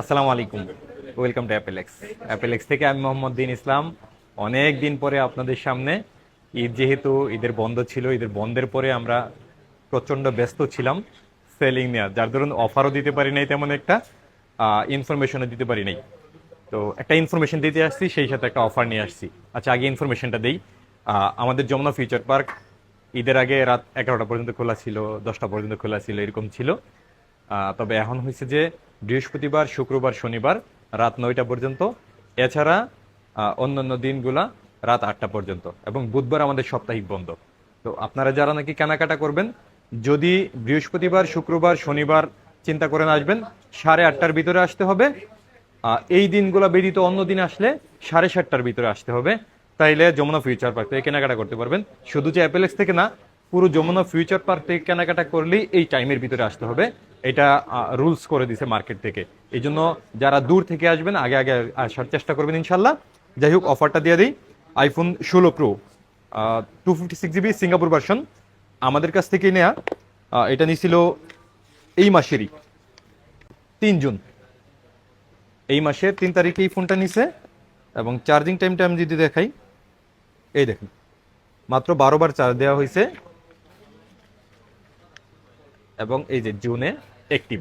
আসসালামু আলাইকুম। Welcome to অ্যাপেলেক্স অ্যাপেলেক্স থেকে আমি মোহাম্মদ দিন ইসলাম। অনেক দিন পরে আপনাদের সামনে। ঈদ যেহেতু ঈদের বন্ধ ছিল, ঈদের বন্ধের পরে আমরা প্রচণ্ড ব্যস্ত ছিলাম সেলিং নেওয়া যার ধরুন অফারও দিতে পারি নাই তেমন একটা ইনফরমেশনও দিতে পারি নাই। তো একটা ইনফরমেশন দিতে আসছি, সেই সাথে একটা অফার নিয়ে আসছি। আচ্ছা আগে ইনফরমেশনটা দেই। আমাদের যমুনা ফিউচার পার্ক ঈদের আগে রাত এগারোটা পর্যন্ত খোলা ছিল, দশটা পর্যন্ত খোলা ছিল, এরকম ছিল। তবে এখন হয়েছে যে বৃহস্পতিবার, শুক্রবার, শনিবার রাত নয়টা পর্যন্ত। এছাড়া অন্যান্য দিনগুলা রাত আটটা পর্যন্ত এবং বুধবার আমাদের সাপ্তাহিক বন্ধ। তো আপনারা যারা নাকি কেনাকাটা করবেন, যদি বৃহস্পতিবার, শুক্রবার, শনিবার চিন্তা করেন আসবেন, সাড়ে আটটার ভিতরে আসতে হবে। এই দিনগুলো ব্যতীত অন্য দিন আসলে সাড়ে সাতটার ভিতরে আসতে হবে। তাইলে যমুনা ফিউচার পার্ক থেকে কেনাকাটা করতে পারবেন। শুধু যে অ্যাপেলেক্স থেকে না, পুরো যমুনা ফিউচার পার্ক থেকে কেনাকাটা করলেই এই টাইমের ভিতরে আসতে হবে। এটা রুলস করে দিছে মার্কেট থেকে। এই জন্য যারা দূর থেকে আসবেন আগে আগে আসার চেষ্টা করবেন ইনশাল্লাহ। যাই হোক অফারটা দিয়ে দিই। আইফোন ষোলো pro two fifty six GB Singapore version আমাদের কাছ থেকে আহ, এটা নিছিল এই মাসেরই তিন জুন। এই মাসের তিন তারিখে এই ফোনটা নিছে এবং চার্জিং টাইমটা আমি যদি দেখাই এই দেখুন মাত্র বারো বার চার্জ দেওয়া হয়েছে। এবং এই যে জুনে অ্যাক্টিভ